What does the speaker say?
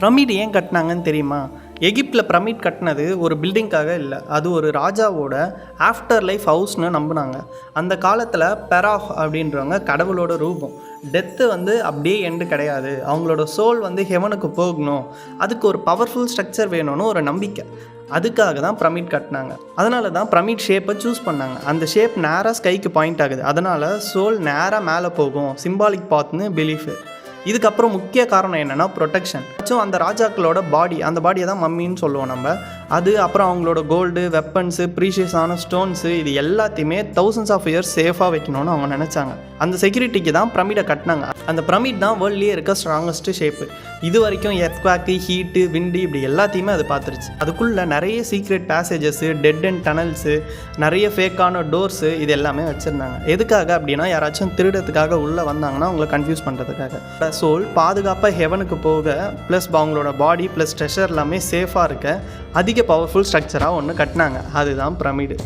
Pyramid ஏன் கட்டினாங்கன்னு தெரியுமா? எகிப்தில் பிரமிட் கட்டினது ஒரு பில்டிங்காக இல்லை. அது ஒரு ராஜாவோட ஆஃப்டர் லைஃப் ஹவுஸ்னு நம்பினாங்க. அந்த காலத்தில் பெராஹ் அப்படின்றவங்க கடவுளோட ரூபம். டெத்து வந்து அப்படியே எண்டு கிடையாது. அவங்களோட சோல் வந்து ஹெவனுக்கு போகணும். அதுக்கு ஒரு பவர்ஃபுல் ஸ்ட்ரக்சர் வேணும்னு ஒரு நம்பிக்கை. அதுக்காக தான் பிரமிட் கட்டினாங்க. அதனால தான் பிரமிட் ஷேப்பை சூஸ் பண்ணாங்க. அந்த ஷேப் நேராக ஸ்கைக்கு பாயிண்ட் ஆகுது. அதனால் சோல் நேராக மேலே போகும். சிம்பாலிக் பாத்னு பிலீஃபு இதுக்கப்புறம் முக்கிய காரணம் என்னென்னா ப்ரொடெக்ஷன் ஆச்சும் அந்த ராஜாக்களோட பாடி அந்த பாடியை தான் மம்மின்னு சொல்லுவோம் நம்ம. அது அப்புறம் அவங்களோட கோல்டு வெப்பன்ஸு ப்ரீஷியஸான ஸ்டோன்ஸு இது எல்லாத்தையுமே தௌசண்ட்ஸ் ஆஃப் இயர்ஸ் சேஃபாக வைக்கணும்னு அவங்க நினச்சாங்க. அந்த செக்யூரிட்டிக்கு தான் பிரமிடை கட்டினாங்க. அந்த பிரமிட் தான் வேர்ல்ட்லேயே இருக்க ஸ்ட்ராங்கஸ்ட் ஷேப்பு இது வரைக்கும் எர்த்வாக்கு ஹீட்டு விண்டு இப்படி எல்லாத்தையுமே அது பார்த்துருச்சு. அதுக்குள்ளே நிறைய secret passages dead and tunnels நிறைய ஃபேக்கான டோர்ஸு இது எல்லாமே வச்சுருந்தாங்க. எதுக்காக அப்படின்னா யாராச்சும் திருடத்துக்காக உள்ளே வந்தாங்கன்னா அவங்கள கன்ஃபியூஸ் பண்ணுறதுக்காக சோல் பாதுகாப்பாக ஹெவனுக்கு போக ப்ளஸ் அவங்களோட பாடி ப்ளஸ் ட்ரெஷர் எல்லாமே சேஃபாக இருக்க அதிக பவர்ஃபுல் ஸ்ட்ரக்சராக ஒன்று கட்டினாங்க. அதுதான் பிரமிடு.